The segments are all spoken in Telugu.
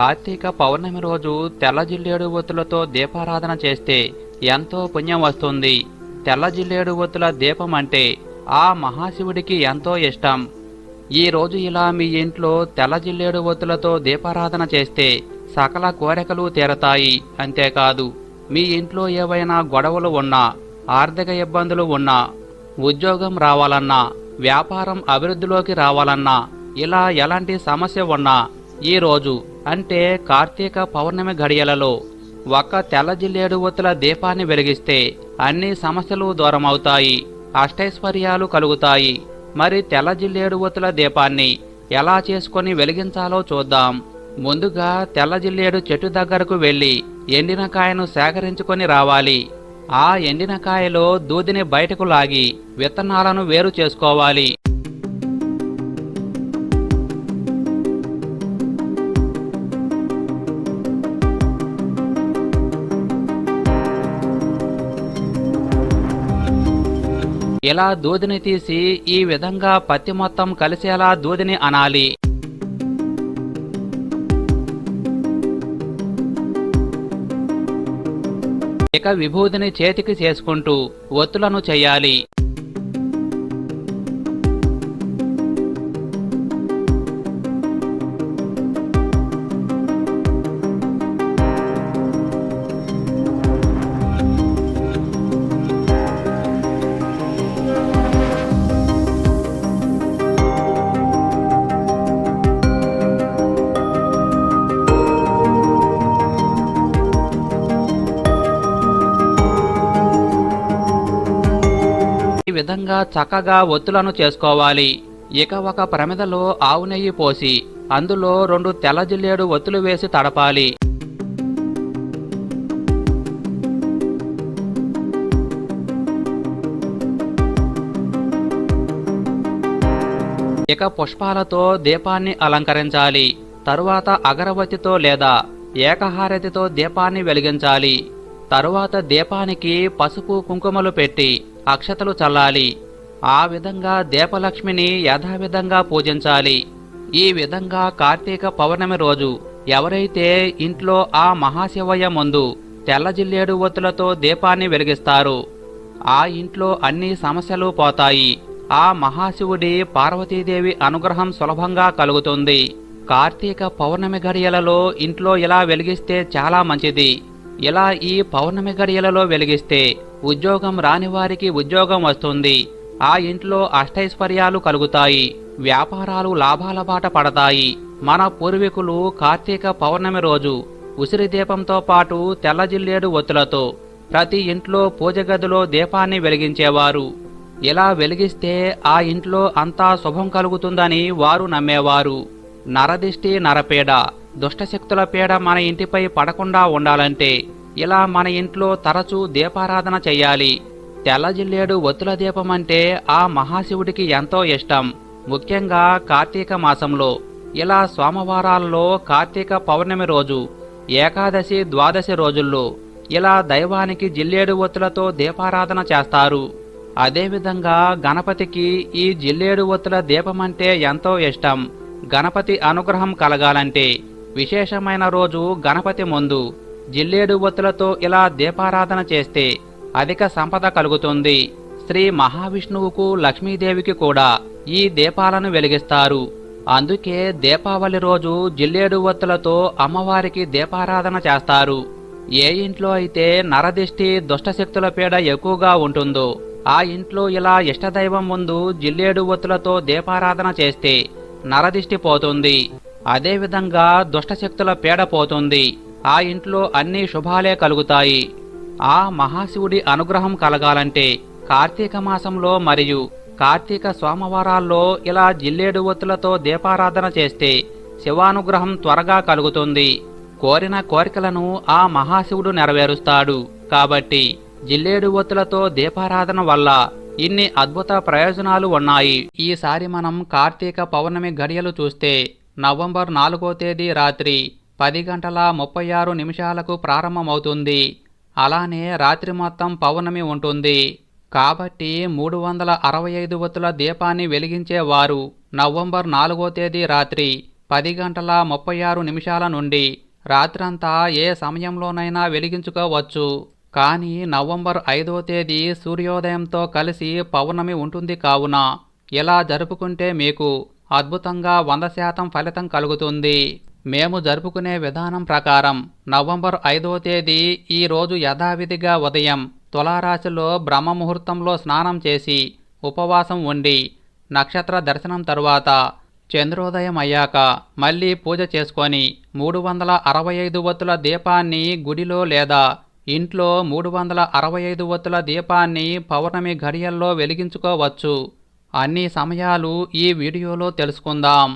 కార్తీక పౌర్ణమి రోజు తెల్ల జిల్లేడు ఒత్తులతో దీపారాధన చేస్తే ఎంతో పుణ్యం వస్తుంది. తెల్ల జిల్లేడు ఒత్తుల దీపం అంటే ఆ మహాశివుడికి ఎంతో ఇష్టం. ఈ రోజు ఇలా మీ ఇంట్లో తెల్ల జిల్లేడు ఒత్తులతో దీపారాధన చేస్తే సకల కోరికలు తీరతాయి. అంతేకాదు మీ ఇంట్లో ఏవైనా గొడవలు ఉన్నా ఆర్థిక ఇబ్బందులు ఉన్నా ఉద్యోగం రావాలన్నా వ్యాపారం అభివృద్ధిలోకి రావాలన్నా ఇలా ఎలాంటి సమస్య ఉన్నా ఈ రోజు అంటే కార్తీక పౌర్ణమి గడియలలో ఒక్క తెల్ల జిల్లేడు ఒత్తుల దీపాన్ని వెలిగిస్తే అన్ని సమస్యలు దూరమవుతాయి అష్టైశ్వర్యాలు కలుగుతాయి. మరి తెల్ల జిల్లేడు ఒత్తుల దీపాన్ని ఎలా చేసుకొని వెలిగించాలో చూద్దాం. ముందుగా తెల్ల జిల్లేడు చెట్టు దగ్గరకు వెళ్ళి ఎండిన కాయను సేకరించుకొని రావాలి. ఆ ఎండిన కాయలో దూదిని బయటకు లాగి విత్తనాలను వేరు చేసుకోవాలి. ఇలా దూదిని తీసి ఈ విధంగా పత్తి మొత్తం కలిసేలా దూదిని అనాలి? ఇక విభూదిని చేతికి చేసుకుంటూ ఒత్తులను చేయాలి. విధంగా చక్కగా ఒత్తులను చేసుకోవాలి. ఇక ఒక ప్రమిదలో ఆవు నెయ్యి పోసి అందులో రెండు తెల్ల జిల్లేడు ఒత్తులు వేసి తడపాలి. ఇక పుష్పాలతో దీపాన్ని అలంకరించాలి. తరువాత అగరవత్తితో లేదా ఏకహారతితో దీపాన్ని వెలిగించాలి. తరువాత దీపానికి పసుపు కుంకుమలు పెట్టి అక్షతలు చల్లాలి. ఆ విధంగా దీపలక్ష్మిని యథావిధంగా పూజించాలి. ఈ విధంగా కార్తీక పౌర్ణమి రోజు ఎవరైతే ఇంట్లో ఆ మహాశివయ్య ముందు తెల్లజిల్లేడు ఒత్తులతో దీపాన్ని వెలిగిస్తారు ఆ ఇంట్లో అన్ని సమస్యలు పోతాయి. ఆ మహాశివుడి పార్వతీదేవి అనుగ్రహం సులభంగా కలుగుతుంది. కార్తీక పౌర్ణమి గడియలలో ఇంట్లో ఇలా వెలిగిస్తే చాలా మంచిది. ఇలా ఈ పౌర్ణమి గడియలలో వెలిగిస్తే ఉద్యోగం రాని వారికి ఉద్యోగం వస్తుంది. ఆ ఇంట్లో అష్టైశ్వర్యాలు కలుగుతాయి వ్యాపారాలు లాభాల బాట పడతాయి. మన పూర్వీకులు కార్తీక పౌర్ణమి రోజు ఉసిరి దీపంతో పాటు తెల్లజిల్లేడు ఒత్తులతో ప్రతి ఇంట్లో పూజ గదిలో దీపాన్ని వెలిగించేవారు. ఇలా వెలిగిస్తే ఆ ఇంట్లో అంతా శుభం కలుగుతుందని వారు నమ్మేవారు. నరదిష్టి నరపేడ దుష్టశక్తుల పీడ మన ఇంటిపై పడకుండా ఉండాలంటే ఇలా మన ఇంట్లో తరచూ దీపారాధన చెయ్యాలి. తెల్ల జిల్లేడు ఒత్తుల దీపం అంటే ఆ మహాశివుడికి ఎంతో ఇష్టం. ముఖ్యంగా కార్తీక మాసంలో. ఇలా సోమవారాల్లో కార్తీక పౌర్ణమి రోజు ఏకాదశి ద్వాదశి రోజుల్లో ఇలా దైవానికి జిల్లేడు ఒత్తులతో దీపారాధన చేస్తారు. అదేవిధంగా గణపతికి ఈ జిల్లేడు ఒత్తుల దీపమంటే ఎంతో ఇష్టం. గణపతి అనుగ్రహం కలగాలంటే విశేషమైన రోజు గణపతి ముందు. జిల్లేడు ఒత్తులతో ఇలా దీపారాధన చేస్తే అధిక సంపద కలుగుతుంది. శ్రీ మహావిష్ణువుకు లక్ష్మీదేవికి కూడా ఈ దీపాలను వెలిగిస్తారు. అందుకే దీపావళి రోజు జిల్లేడు ఒత్తులతో అమ్మవారికి దీపారాధన చేస్తారు. ఏ ఇంట్లో అయితే నరదిష్టి దుష్టశక్తుల పీడ ఎక్కువగా ఉంటుందో ఆ ఇంట్లో ఇలా ఇష్టదైవం ముందు జిల్లేడు ఒత్తులతో దీపారాధన చేస్తే నరదిష్టి పోతుంది. అదేవిధంగా దుష్టశక్తుల పీడ పోతుంది. ఆ ఇంట్లో అన్ని శుభాలే కలుగుతాయి. ఆ మహాశివుడి అనుగ్రహం కలగాలంటే కార్తీక మాసంలో మరియు కార్తీక సోమవారాల్లో ఇలా జిల్లేడు ఒత్తులతో దీపారాధన చేస్తే శివానుగ్రహం త్వరగా కలుగుతుంది. కోరిన కోరికలను ఆ మహాశివుడు నెరవేరుస్తాడు. కాబట్టి జిల్లేడు ఒత్తులతో దీపారాధన వల్ల ఇన్ని అద్భుత ప్రయోజనాలు ఉన్నాయి. ఈసారి మనం కార్తీక పౌర్ణమి గడియలు చూస్తే నవంబర్ నాలుగో తేదీ రాత్రి పది గంటల ముప్పై ఆరు నిమిషాలకు ప్రారంభమవుతుంది. అలానే రాత్రి మొత్తం పౌర్ణమి ఉంటుంది. కాబట్టి మూడు వందల అరవై ఐదు ఒత్తుల దీపాన్ని వెలిగించేవారు నవంబర్ నాలుగో తేదీ రాత్రి పది గంటల ముప్పై ఆరు నిమిషాల నుండి రాత్రంతా ఏ సమయంలోనైనా వెలిగించుకోవచ్చు. కానీ నవంబర్ ఐదో తేదీ సూర్యోదయంతో కలిసి పౌర్ణమి ఉంటుంది కావున ఇలా జరుపుకుంటే మీకు అద్భుతంగా వంద శాతం ఫలితం కలుగుతుంది. మేము జరుపుకునే విధానం ప్రకారం నవంబర్ ఐదవ తేదీ ఈ రోజు యథావిధిగా ఉదయం తులారాశిలో బ్రహ్మ ముహూర్తంలో స్నానం చేసి ఉపవాసం ఉండి నక్షత్ర దర్శనం తరువాత చంద్రోదయం అయ్యాక మళ్ళీ పూజ చేసుకొని మూడు వందల అరవై ఐదు వత్తుల దీపాన్ని గుడిలో లేదా ఇంట్లో మూడు వందల అరవై ఐదు వత్తుల దీపాన్ని పౌర్ణమి ఘడియల్లో వెలిగించుకోవచ్చు. అన్ని సమయాలు ఈ వీడియోలో తెలుసుకుందాం.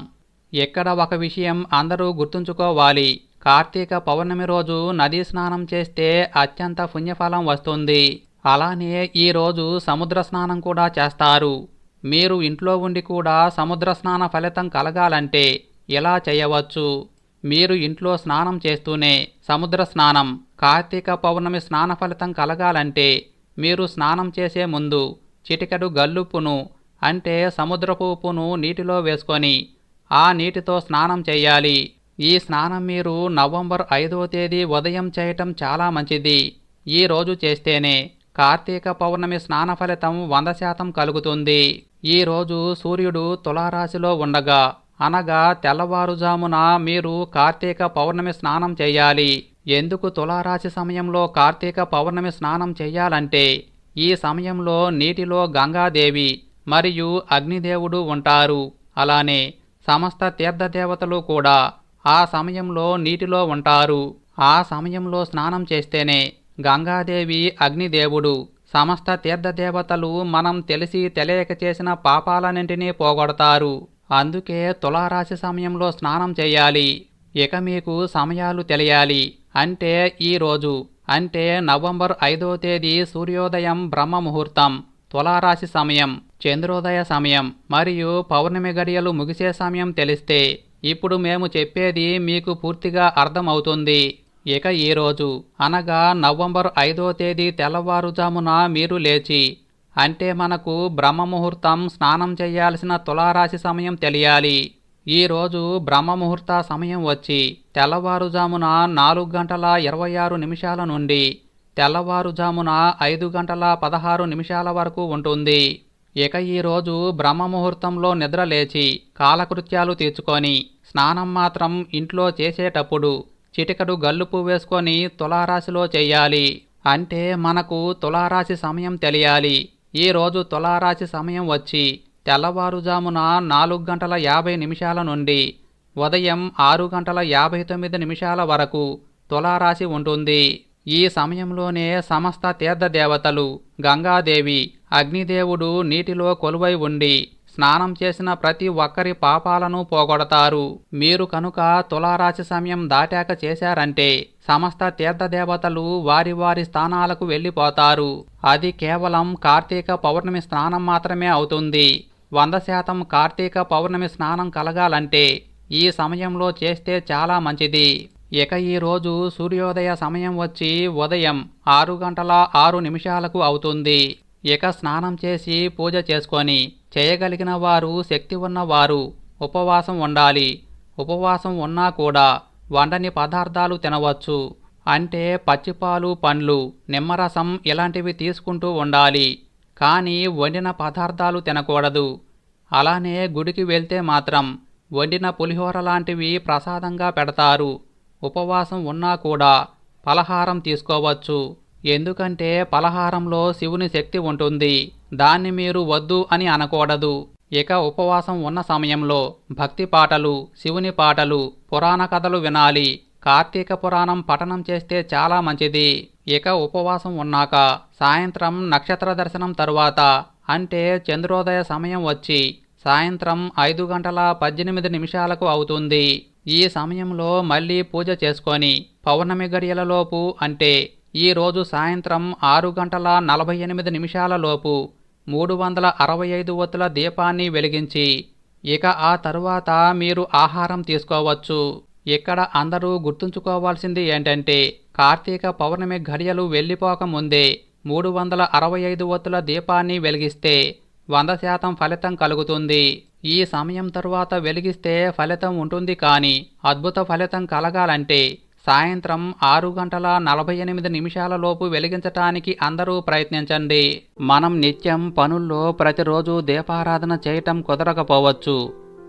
ఇక్కడ ఒక విషయం అందరూ గుర్తుంచుకోవాలి. కార్తీక పౌర్ణమి రోజు నదీ స్నానం చేస్తే అత్యంత పుణ్యఫలం వస్తుంది. అలానే ఈరోజు సముద్ర స్నానం కూడా చేస్తారు. మీరు ఇంట్లో ఉండి కూడా సముద్ర స్నాన ఫలితం కలగాలంటే ఇలా చేయవచ్చు? మీరు ఇంట్లో స్నానం చేస్తూనే సముద్ర స్నానం కార్తీక పౌర్ణమి స్నాన ఫలితం కలగాలంటే మీరు స్నానం చేసే ముందు చిటికెడు గల్లుప్పును అంటే సముద్రపు ఉప్పును నీటిలో వేసుకొని ఆ నీటితో స్నానం చేయాలి. ఈ స్నానం మీరు నవంబర్ ఐదో తేదీ ఉదయం చేయటం చాలా మంచిది. ఈ రోజు చేస్తేనే కార్తీక పౌర్ణమి స్నాన ఫలితం వంద శాతం కలుగుతుంది. ఈ రోజు సూర్యుడు తులారాశిలో ఉండగా అనగా తెల్లవారుజామున మీరు కార్తీక పౌర్ణమి స్నానం చేయాలి. ఎందుకు తులారాశి సమయంలో కార్తీక పౌర్ణమి స్నానం చేయాలంటే ఈ సమయంలో నీటిలో గంగాదేవి మరియు అగ్నిదేవుడు ఉంటారు. అలానే సమస్త తీర్థదేవతలు కూడా ఆ సమయంలో నీటిలో ఉంటారు. ఆ సమయంలో స్నానం చేస్తేనే గంగాదేవి అగ్నిదేవుడు సమస్త తీర్థదేవతలు మనం తెలిసి తెలియక చేసిన పాపాలన్నింటినీ పోగొడతారు. అందుకే తులారాశి సమయంలో స్నానం చేయాలి. ఇక మీకు సమయాలు తెలియాలి. అంటే ఈ రోజు అంటే నవంబర్ ఐదో తేదీ సూర్యోదయం బ్రహ్మ ముహూర్తం తులారాశి సమయం. చంద్రోదయ సమయం మరియు పౌర్ణమి గడియలు ముగిసే సమయం తెలిస్తే ఇప్పుడు మేము చెప్పేది మీకు పూర్తిగా అర్థమవుతుంది. ఇక ఈరోజు అనగా నవంబర్ ఐదో తేదీ తెల్లవారుజామున మీరు లేచి అంటే మనకు బ్రహ్మ ముహూర్తం స్నానం చేయాల్సిన తులారాశి సమయం తెలియాలి. ఈరోజు బ్రహ్మ ముహూర్త సమయం వచ్చి తెల్లవారుజామున నాలుగు గంటల ఇరవై ఆరు నిమిషాల నుండి తెల్లవారుజామున ఐదు గంటల పదహారు నిమిషాల వరకు ఉంటుంది. ఇక ఈరోజు బ్రహ్మ ముహూర్తంలో నిద్ర లేచి కాలకృత్యాలు తీర్చుకొని స్నానం మాత్రం ఇంట్లో చేసేటప్పుడు చిటికడు గల్లుపు వేసుకొని తులారాశిలో చెయ్యాలి అంటే మనకు తులారాశి సమయం తెలియాలి. ఈరోజు తులారాశి సమయం వచ్చి తెల్లవారుజామున నాలుగు గంటల యాభై నిమిషాల నుండి ఉదయం ఆరు గంటల యాభై తొమ్మిది నిమిషాల వరకు తులారాశి ఉంటుంది. ఈ సమయంలోనే సమస్త తీర్థదేవతలు గంగాదేవి అగ్నిదేవుడు నీటిలో కొలువై ఉండి స్నానం చేసిన ప్రతి ఒక్కరి పాపాలను పోగొడతారు. మీరు కనుక తులారాశి సమయం దాటాక చేశారంటే సమస్త తీర్థదేవతలు వారి వారి స్థానాలకు వెళ్ళిపోతారు. అది కేవలం కార్తీక పౌర్ణమి స్నానం మాత్రమే అవుతుంది. వంద శాతం కార్తీక పౌర్ణమి స్నానం కలగాలంటే ఈ సమయంలో చేస్తే చాలా మంచిది. ఇక ఈరోజు సూర్యోదయ సమయం వచ్చి ఉదయం ఆరు గంటల ఆరు నిమిషాలకు అవుతుంది. ఇక స్నానం చేసి పూజ చేసుకొని చేయగలిగిన వారు శక్తి ఉన్నవారు ఉపవాసం ఉండాలి. ఉపవాసం ఉన్నా కూడా వండని పదార్థాలు తినవచ్చు. అంటే పచ్చిపాలు పండ్లు నిమ్మరసం ఇలాంటివి తీసుకుంటూ ఉండాలి. కానీ వండిన పదార్థాలు తినకూడదు. అలానే గుడికి వెళ్తే మాత్రం వండిన పులిహోర లాంటివి ప్రసాదంగా పెడతారు. ఉపవాసం ఉన్నా కూడా పలహారం తీసుకోవచ్చు. ఎందుకంటే పలహారంలో శివుని శక్తి ఉంటుంది. దాన్ని మీరు వద్దు అని అనకూడదు. ఇక ఉపవాసం ఉన్న సమయంలో భక్తి పాటలు శివుని పాటలు పురాణ కథలు వినాలి. కార్తీక పురాణం పఠనం చేస్తే చాలా మంచిది. ఇక ఉపవాసం ఉన్నాక సాయంత్రం నక్షత్ర దర్శనం తరువాత అంటే చంద్రోదయ సమయం వచ్చి సాయంత్రం ఐదు గంటల పద్దెనిమిది నిమిషాలకు అవుతుంది. ఈ సమయంలో మళ్ళీ పూజ చేసుకొని పౌర్ణమి గడియలలోపు అంటే ఈరోజు సాయంత్రం ఆరు గంటల నలభై ఎనిమిది నిమిషాలలోపు మూడు వందల అరవై ఐదు వత్తుల దీపాన్ని వెలిగించి ఇక ఆ తరువాత మీరు ఆహారం తీసుకోవచ్చు. ఇక్కడ అందరూ గుర్తుంచుకోవాల్సింది ఏంటంటే కార్తీక పౌర్ణమి ఘడియలు వెళ్ళిపోకముందే మూడు వందల అరవై ఐదు వత్తుల దీపాన్ని వెలిగిస్తే వంద శాతం ఫలితం కలుగుతుంది. ఈ సమయం తరువాత వెలిగిస్తే ఫలితం ఉంటుంది కానీ అద్భుత ఫలితం కలగాలంటే సాయంత్రం ఆరు గంటల నలభై ఎనిమిది నిమిషాల లోపు వెలిగించటానికి అందరూ ప్రయత్నించండి. మనం నిత్యం పనుల్లో ప్రతిరోజు దీపారాధన చేయటం కుదరకపోవచ్చు.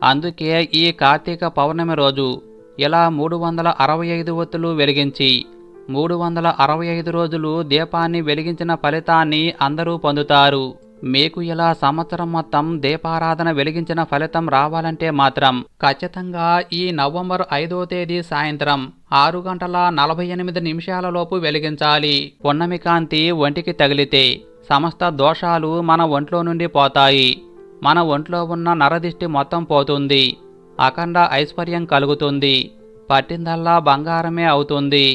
అందుకే ఈ కార్తీక పౌర్ణమి రోజు ఇలా మూడు వందల అరవై ఐదు ఒత్తులు వెలిగించి మూడు వందల అరవై ఐదు రోజులు దీపాన్ని వెలిగించిన ఫలితాన్ని అందరూ పొందుతారు. మీకు ఇలా సంవత్సరం మొత్తం దీపారాధన వెలిగించిన ఫలితం రావాలంటే మాత్రం ఖచ్చితంగా ఈ నవంబర్ ఐదో తేదీ సాయంత్రం ఆరు గంటల నలభై ఎనిమిది నిమిషాలలోపు వెలిగించాలి. పున్నమి కాంతి ఒంటికి తగిలితే సమస్త దోషాలు మన ఒంట్లో నుండి పోతాయి. మన ఒంట్లో ఉన్న నరదిష్టి మొత్తం పోతుంది. అఖండ ఐశ్వర్యం కలుగుతుంది. పట్టిందల్లా బంగారమే అవుతుంది.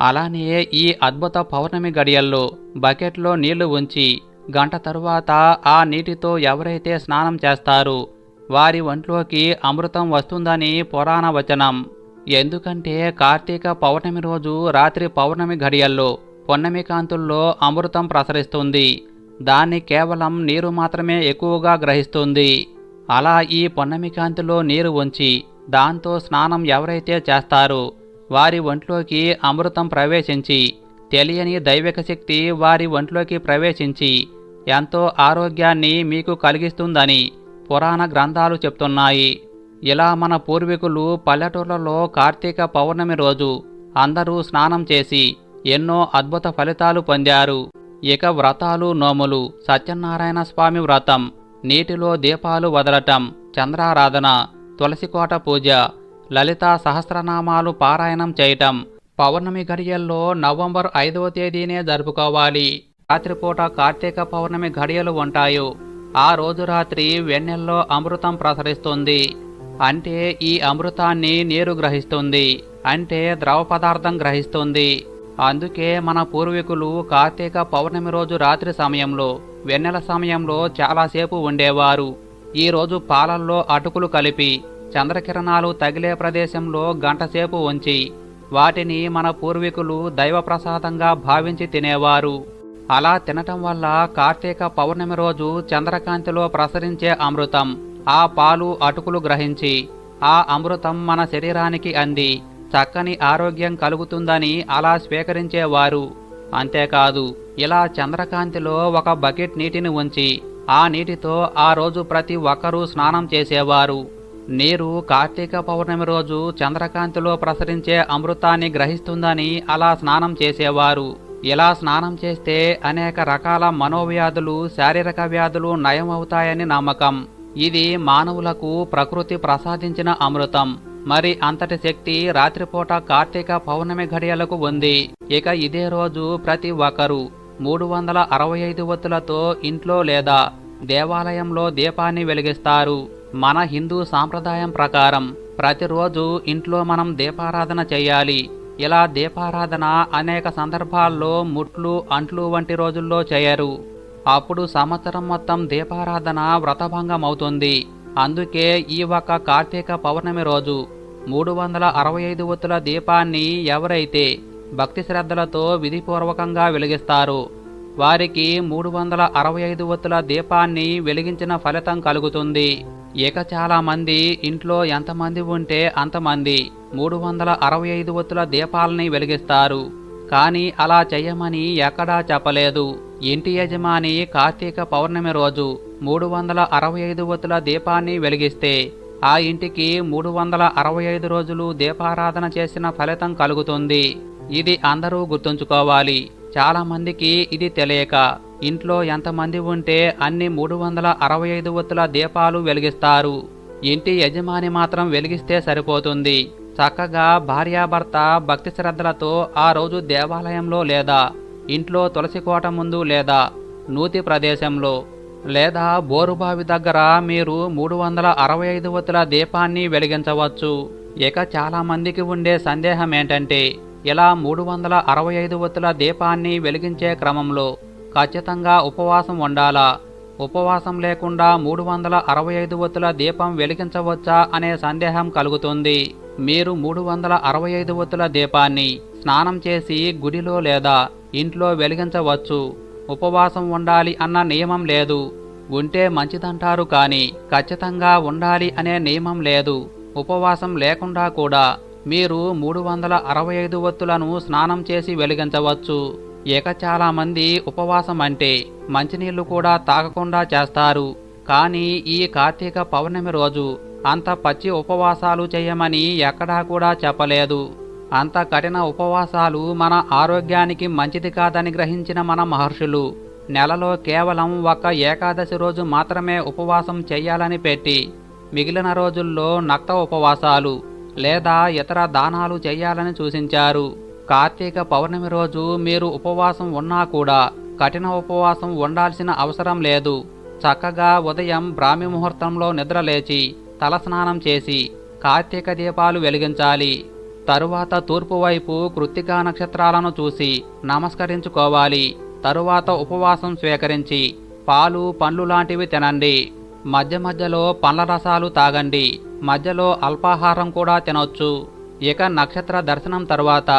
అలానే ఈ అద్భుత పౌర్ణమి గడియల్లో బకెట్లో నీళ్ళు ఉంచి గంట తరువాత ఆ నీటితో ఎవరైతే స్నానం చేస్తారు వారి ఒంట్లోకి అమృతం వస్తుందని పురాణ వచనం. ఎందుకంటే కార్తీక పౌర్ణమి రోజు రాత్రి పౌర్ణమి ఘడియల్లో పొన్నమి కాంతుల్లో అమృతం ప్రసరిస్తుంది. దాన్ని కేవలం నీరు మాత్రమే ఎక్కువగా గ్రహిస్తుంది. అలా ఈ పొన్నమి కాంతిలో నీరు ఉంచి దాంతో స్నానం ఎవరైతే చేస్తారో వారి ఒంట్లోకి అమృతం ప్రవేశించి తెలియని దైవిక శక్తి వారి ఒంట్లోకి ప్రవేశించి ఎంతో ఆరోగ్యాన్ని మీకు కలిగిస్తుందని పురాణ గ్రంథాలు చెప్తున్నాయి. ఇలా మన పూర్వీకులు పల్లెటూర్లలో కార్తీక పౌర్ణమి రోజు అందరూ స్నానం చేసి ఎన్నో అద్భుత ఫలితాలు పొందారు. ఇక వ్రతాలు నోములు సత్యనారాయణ స్వామి వ్రతం నీటిలో దీపాలు వదలటం చంద్రారాధన తులసికోట పూజ లలితా సహస్రనామాలు పారాయణం చేయటం పౌర్ణమి ఘడియల్లో నవంబర్ ఐదవ తేదీనే జరుపుకోవాలి. రాత్రిపూట కార్తీక పౌర్ణమి ఘడియలు ఉంటాయో ఆ రోజు రాత్రి వెన్నెల్లో అమృతం ప్రసరిస్తుంది. అంటే ఈ అమృతాన్ని నీరు గ్రహిస్తుంది అంటే ద్రవ పదార్థం గ్రహిస్తుంది. అందుకే మన పూర్వీకులు కార్తీక పౌర్ణమి రోజు రాత్రి సమయంలో వెన్నెల సమయంలో చాలాసేపు ఉండేవారు. ఈరోజు పాలల్లో అటుకులు కలిపి చంద్రకిరణాలు తగిలే ప్రదేశంలో గంటసేపు ఉంచి వాటిని మన పూర్వీకులు దైవ ప్రసాదంగా భావించి తినేవారు. అలా తినటం వల్ల కార్తీక పౌర్ణమి రోజు చంద్రకాంతిలో ప్రసరించే అమృతం ఆ పాలు అటుకులు గ్రహించి ఆ అమృతం మన శరీరానికి అంది చక్కని ఆరోగ్యం కలుగుతుందని అలా స్వీకరించేవారు. అంతేకాదు ఇలా చంద్రకాంతిలో ఒక బకెట్ నీటిని ఉంచి ఆ నీటితో ఆ రోజు ప్రతి ఒక్కరూ స్నానం చేసేవారు. నీరు కార్తీక పౌర్ణమి రోజు చంద్రకాంతిలో ప్రసరించే అమృతాన్ని గ్రహిస్తుందని అలా స్నానం చేసేవారు. ఇలా స్నానం చేస్తే అనేక రకాల మనోవ్యాధులు శారీరక వ్యాధులు నయమవుతాయని నమ్మకం. ఇది మానవులకు ప్రకృతి ప్రసాదించిన అమృతం. మరి అంతటి శక్తి రాత్రిపూట కార్తీక పౌర్ణమి ఘడియలకు ఉంది. ఇక ఇదే రోజు ప్రతి ఒక్కరూ మూడు వందల అరవై ఐదు ఒత్తులతో ఇంట్లో లేదా దేవాలయంలో దీపాన్ని వెలిగిస్తారు. మన హిందూ సాంప్రదాయం ప్రకారం ప్రతిరోజు ఇంట్లో మనం దీపారాధన చేయాలి. ఇలా దీపారాధన అనేక సందర్భాల్లో ముట్లు అంట్లు వంటి రోజుల్లో చేయరు. అప్పుడు సంవత్సరం మొత్తం దీపారాధన వ్రతభంగం అవుతుంది అందుకే ఈ ఒక్క కార్తీక పౌర్ణమి రోజు మూడు వందల అరవై ఐదు ఒత్తుల దీపాన్ని ఎవరైతే భక్తి శ్రద్ధలతో విధిపూర్వకంగా వెలిగిస్తారు వారికి మూడు వందల అరవై ఐదు ఒత్తుల దీపాన్ని వెలిగించిన ఫలితం కలుగుతుంది. ఇక చాలామంది ఇంట్లో ఎంతమంది ఉంటే అంతమంది మూడు వందల అరవై ఐదు ఒత్తుల దీపాలని వెలిగిస్తారు. కానీ అలా చెయ్యమని ఎక్కడా చెప్పలేదు. ఇంటి యజమాని కార్తీక పౌర్ణమి రోజు మూడు వందల అరవై ఐదు వత్తుల దీపాన్ని వెలిగిస్తే ఆ ఇంటికి మూడు వందల అరవై ఐదు రోజులు దీపారాధన చేసిన ఫలితం కలుగుతుంది. ఇది అందరూ గుర్తుంచుకోవాలి. చాలామందికి ఇది తెలియక ఇంట్లో ఎంతమంది ఉంటే అన్ని మూడు వందల అరవై ఐదు వత్తుల దీపాలు వెలిగిస్తారు. ఇంటి యజమాని మాత్రం వెలిగిస్తే సరిపోతుంది. చక్కగా భార్యాభర్త భక్తి శ్రద్ధలతో ఆ రోజు దేవాలయంలో లేదా ఇంట్లో తులసి కోట ముందు లేదా నూతి ప్రదేశంలో లేదా బోరుబావి దగ్గర మీరు మూడు వందల అరవై ఐదు వత్తుల దీపాన్ని వెలిగించవచ్చు. ఇక చాలా మందికి ఉండే సందేహం ఏంటంటే ఇలా మూడు వందల అరవై ఐదు వత్తుల దీపాన్ని వెలిగించే క్రమంలో ఖచ్చితంగా ఉపవాసం ఉండాలా? ఉపవాసం లేకుండా మూడు వందల అరవై ఐదు ఒత్తుల దీపం వెలిగించవచ్చా అనే సందేహం కలుగుతుంది. మీరు మూడు వందల అరవై ఐదు ఒత్తుల దీపాన్ని స్నానం చేసి గుడిలో లేదా ఇంట్లో వెలిగించవచ్చు. ఉపవాసం ఉండాలి అన్న నియమం లేదు. ఉంటే మంచిదంటారు కానీ ఖచ్చితంగా ఉండాలి అనే నియమం లేదు. ఉపవాసం లేకుండా కూడా మీరు మూడు వందల అరవై ఐదు ఒత్తులను స్నానం చేసి వెలిగించవచ్చు. ఇక చాలామంది ఉపవాసం అంటే మంచినీళ్ళు కూడా తాగకుండా చేస్తారు. కానీ ఈ కార్తీక పౌర్ణమి రోజు అంత పచ్చి ఉపవాసాలు చేయమని ఎక్కడా కూడా చెప్పలేదు. అంత కఠిన ఉపవాసాలు మన ఆరోగ్యానికి మంచిది కాదని గ్రహించిన మన మహర్షులు నెలలో కేవలం ఒక ఏకాదశి రోజు మాత్రమే ఉపవాసం చెయ్యాలని పెట్టి మిగిలిన రోజుల్లో నక్త ఉపవాసాలు లేదా ఇతర దానాలు చేయాలని సూచించారు. కార్తీక పౌర్ణమి రోజు మీరు ఉపవాసం ఉన్నా కూడా కఠిన ఉపవాసం ఉండాల్సిన అవసరం లేదు. చక్కగా ఉదయం బ్రాహ్మి ముహూర్తంలో నిద్రలేచి తలస్నానం చేసి కార్తీక దీపాలు వెలిగించాలి. తరువాత తూర్పు వైపు కృత్తికా నక్షత్రాలను చూసి నమస్కరించుకోవాలి. తరువాత ఉపవాసం స్వీకరించి పాలు పండ్లు లాంటివి తినండి. మధ్య మధ్యలో పండ్ల రసాలు తాగండి. మధ్యలో అల్పాహారం కూడా తినొచ్చు. ఇక నక్షత్ర దర్శనం తర్వాత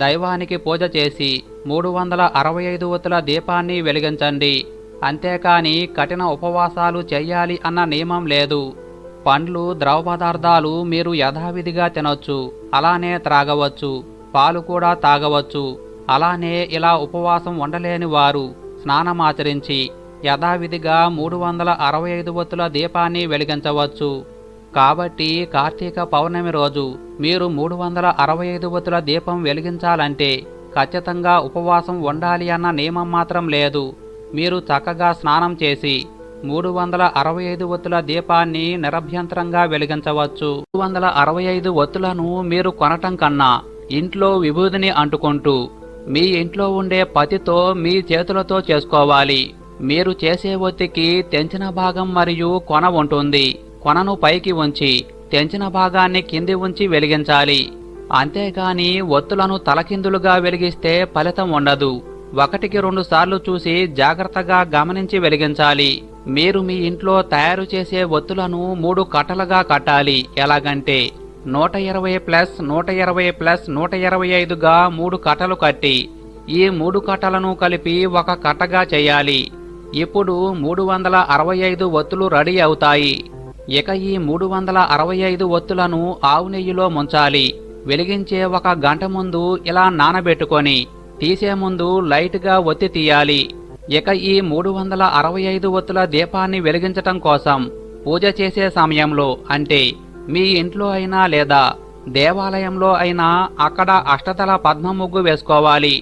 దైవానికి పూజ చేసి మూడు వందల అరవై ఐదు ఒత్తుల దీపాన్ని వెలిగించండి. అంతేకాని కఠిన ఉపవాసాలు చెయ్యాలి అన్న నియమం లేదు. పండ్లు ద్రవ పదార్థాలు మీరు యథావిధిగా తినొచ్చు అలానే త్రాగవచ్చు పాలు కూడా తాగవచ్చు అలానే ఇలా ఉపవాసం ఉండలేని వారు స్నానమాచరించి యథావిధిగా మూడు వందల అరవై ఐదు ఒత్తుల దీపాన్ని వెలిగించవచ్చు. కాబట్టి కార్తీక పౌర్ణమి రోజు మీరు మూడు వందల అరవై ఐదు వత్తుల దీపం వెలిగించాలంటే ఖచ్చితంగా ఉపవాసం ఉండాలి అన్న నియమం మాత్రం లేదు. మీరు చక్కగా స్నానం చేసి మూడు వందల అరవై ఐదు ఒత్తుల దీపాన్ని నిరభ్యంతరంగా వెలిగించవచ్చు. మూడు వందల అరవై ఐదు ఒత్తులను మీరు కొనటం కన్నా ఇంట్లో విభూదిని అంటుకుంటూ మీ ఇంట్లో ఉండే పతితో మీ చేతులతో చేసుకోవాలి. మీరు చేసే ఒత్తికి తెంచిన భాగం మరియు కొన ఉంటుంది. కొనను పైకి ఉంచి తెంచిన భాగాన్ని కింది ఉంచి వెలిగించాలి. అంతేగాని ఒత్తులను తలకిందులుగా వెలిగిస్తే ఫలితం ఉండదు. ఒకటికి రెండు సార్లు చూసి జాగ్రత్తగా గమనించి వెలిగించాలి. మీరు మీ ఇంట్లో తయారు చేసే ఒత్తులను మూడు కట్టలుగా కట్టాలి. ఎలాగంటే నూట ఇరవై ప్లస్ నూట ఇరవై ప్లస్ నూట ఇరవై ఐదుగా మూడు కట్టలు కట్టి ఈ మూడు కట్టలను కలిపి ఒక కట్టగా చేయాలి. ఇప్పుడు మూడు వందల అరవై ఐదు ఒత్తులు రెడీ అవుతాయి. ఇక ఈ మూడు వందల అరవై ఐదు ఒత్తులను ఆవు నెయ్యిలో ముంచాలి. వెలిగించే ఒక గంట ముందు ఇలా నానబెట్టుకొని తీసే ముందు లైట్గా ఒత్తి తీయాలి. ఇక ఈ మూడు వందల అరవై ఐదు ఒత్తుల దీపాన్ని వెలిగించటం కోసం పూజ చేసే సమయంలో అంటే మీ ఇంట్లో అయినా లేదా దేవాలయంలో అయినా అక్కడ అష్టతల పద్మ ముగ్గు వేసుకోవాలి.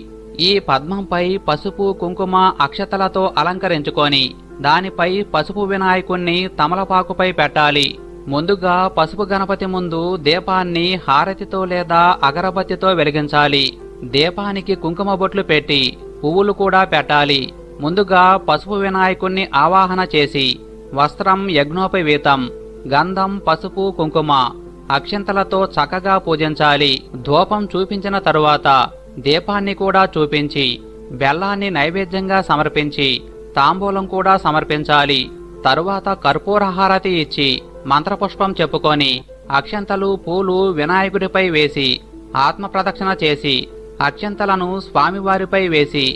ఈ పద్మంపై పసుపు కుంకుమ అక్షతలతో అలంకరించుకొని దానిపై పసుపు వినాయకుణ్ణి తమలపాకుపై పెట్టాలి. ముందుగా పసుపు గణపతి ముందు దీపాన్ని హారతితో లేదా అగరబత్తితో వెలిగించాలి. దీపానికి కుంకుమ బొట్లు పెట్టి పువ్వులు కూడా పెట్టాలి. ముందుగా పసుపు వినాయకుణ్ణి ఆవాహన చేసి వస్త్రం యజ్ఞోపవీతం గంధం పసుపు కుంకుమ అక్షింతలతో చక్కగా పూజించాలి. ధూపం చూపించిన తరువాత దీపాన్ని కూడా చూపించి బెల్లాన్ని నైవేద్యంగా సమర్పించి తాంబూలం కూడా సమర్పించాలి. తరువాత కర్పూర హారతి ఇచ్చి మంత్రపుష్పం చెప్పుకొని అక్షంతలు పూలు వినాయకుడిపై వేసి ఆత్మ ప్రదక్షిణ చేసి అక్షంతలను స్వామివారిపై వేసి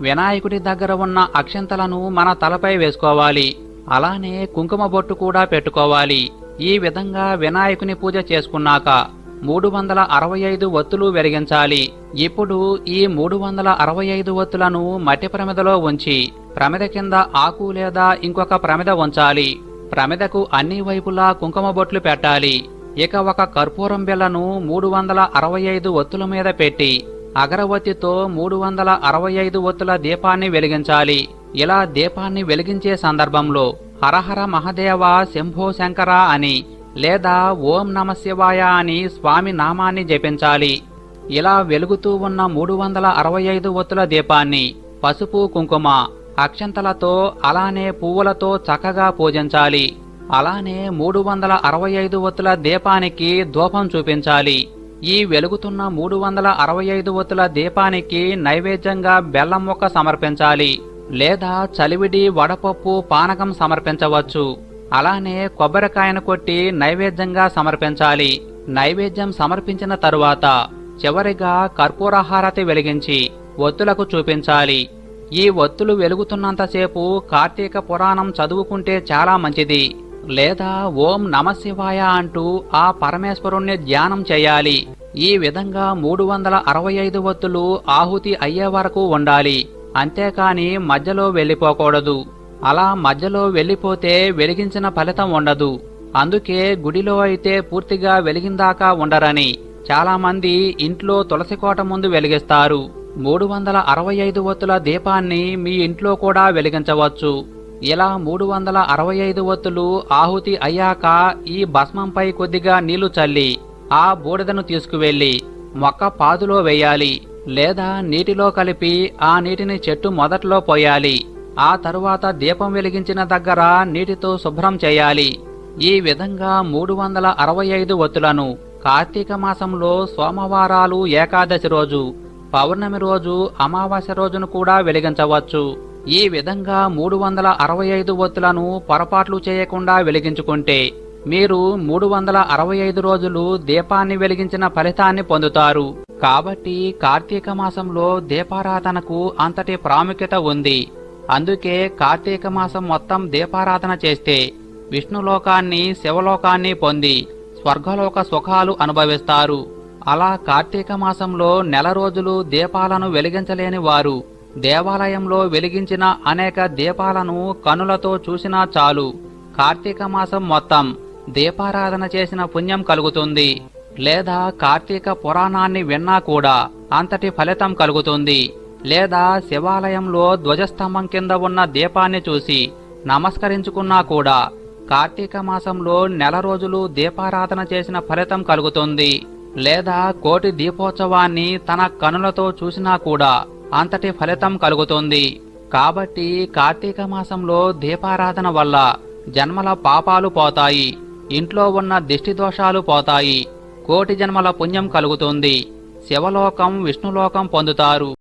వినాయకుడి దగ్గర ఉన్న అక్షంతలను మన తలపై వేసుకోవాలి. అలానే కుంకుమ బొట్టు కూడా పెట్టుకోవాలి. ఈ విధంగా వినాయకుని పూజ చేసుకున్నాక మూడు వందల అరవై ఐదు ఒత్తులు వెలిగించాలి ఇప్పుడు ఈ మూడు వందల అరవై ఐదు ఒత్తులను మట్టి ప్రమిదలో ఉంచి ప్రమిద కింద ఆకు లేదా ఇంకొక ప్రమిద ఉంచాలి. ప్రమిదకు అన్ని వైపులా కుంకుమ బొట్లు పెట్టాలి. ఇక ఒక కర్పూరం బిళ్ళను మూడు వందల అరవై ఐదు ఒత్తుల మీద పెట్టి అగరవత్తితో మూడు వందల అరవై ఐదు ఒత్తుల దీపాన్ని వెలిగించాలి. ఇలా దీపాన్ని వెలిగించే సందర్భంలో హరహర మహదేవ శంభో శంకర అని లేదా ఓం నమ శివాయ అని స్వామి నామాన్ని జపించాలి. ఇలా వెలుగుతూ ఉన్న మూడు వందల అరవై ఐదు ఒత్తుల దీపాన్ని పసుపు కుంకుమ అక్షంతలతో అలానే పువ్వులతో చక్కగా పూజించాలి. అలానే మూడు వందల అరవై ఐదు ఒత్తుల దీపానికి ధూపం చూపించాలి. ఈ వెలుగుతున్న మూడు వందల అరవై ఐదు ఒత్తుల దీపానికి నైవేద్యంగా బెల్లం మొక్క సమర్పించాలి. లేదా చలివిడి వడపప్పు పానకం సమర్పించవచ్చు. అలానే కొబ్బరికాయను కొట్టి నైవేద్యంగా సమర్పించాలి. నైవేద్యం సమర్పించిన తరువాత చివరిగా కర్పూరహారతి వెలిగించి ఒత్తులకు చూపించాలి. ఈ ఒత్తులు వెలుగుతున్నంతసేపు కార్తీక పురాణం చదువుకుంటే చాలా మంచిది. లేదా ఓం నమశివాయ అంటూ ఆ పరమేశ్వరుణ్ణి ధ్యానం చేయాలి. ఈ విధంగా మూడు వందల అరవై ఐదు ఒత్తులు ఆహుతి అయ్యే వరకు ఉండాలి. అంతేకాని మధ్యలో వెళ్ళిపోకూడదు. అలా మధ్యలో వెళ్ళిపోతే వెలిగించిన ఫలితం ఉండదు. అందుకే గుడిలో అయితే పూర్తిగా వెలిగిందాకా ఉండరని చాలామంది ఇంట్లో తులసి కోట ముందు వెలిగిస్తారు. మూడు వందల అరవై ఐదు ఒత్తుల దీపాన్ని మీ ఇంట్లో కూడా వెలిగించవచ్చు. ఇలా మూడు వందల అరవై ఐదు ఒత్తులు ఆహుతి అయ్యాక ఈ భస్మంపై కొద్దిగా నీళ్ళు చల్లి ఆ బూడిదను తీసుకువెళ్ళి మొక్క పాదులో వేయాలి లేదా నీటిలో కలిపి ఆ నీటిని చెట్టు మొదట్లో పోయాలి. ఆ తరువాత దీపం వెలిగించిన దగ్గర నీటితో శుభ్రం చేయాలి. ఈ విధంగా మూడు వందల అరవై ఐదు ఒత్తులను కార్తీక మాసంలో సోమవారాలు ఏకాదశి రోజు పౌర్ణమి రోజు అమావాస్య రోజును కూడా వెలిగించవచ్చు. ఈ విధంగా మూడు వందల అరవై ఐదు ఒత్తులను పొరపాట్లు చేయకుండా వెలిగించుకుంటే మీరు మూడు వందల అరవై ఐదు రోజులు దీపాన్ని వెలిగించిన ఫలితాన్ని పొందుతారు. కాబట్టి కార్తీక మాసంలో దీపారాధనకు అంతటి ప్రాముఖ్యత ఉంది. అందుకే కార్తీక మాసం మొత్తం దీపారాధన చేస్తే విష్ణులోకాన్ని శివలోకాన్ని పొంది స్వర్గలోక సుఖాలు అనుభవిస్తారు. అలా కార్తీక మాసంలో నెల రోజులు దీపాలను వెలిగించలేని వారు దేవాలయంలో వెలిగించిన అనేక దీపాలను కనులతో చూసినా చాలు. కార్తీక మాసం మొత్తం దీపారాధన చేసిన పుణ్యం కలుగుతుంది. లేదా కార్తీక పురాణాన్ని విన్నా కూడా అంతటి ఫలితం కలుగుతుంది. లేదా శివాలయంలో ధ్వజస్తంభం కింద ఉన్న దీపాన్ని చూసి నమస్కరించుకున్నా కూడా కార్తీక మాసంలో నెల రోజులు దీపారాధన చేసిన ఫలితం కలుగుతుంది. లేదా కోటి దీపోత్సవాన్ని తన కనులతో చూసినా కూడా అంతటి ఫలితం కలుగుతుంది. కాబట్టి కార్తీక మాసంలో దీపారాధన వల్ల జన్మల పాపాలు పోతాయి ఇంట్లో ఉన్న దిష్టి దోషాలు పోతాయి కోటి జన్మల పుణ్యం కలుగుతుంది. శివలోకం విష్ణులోకం పొందుతారు.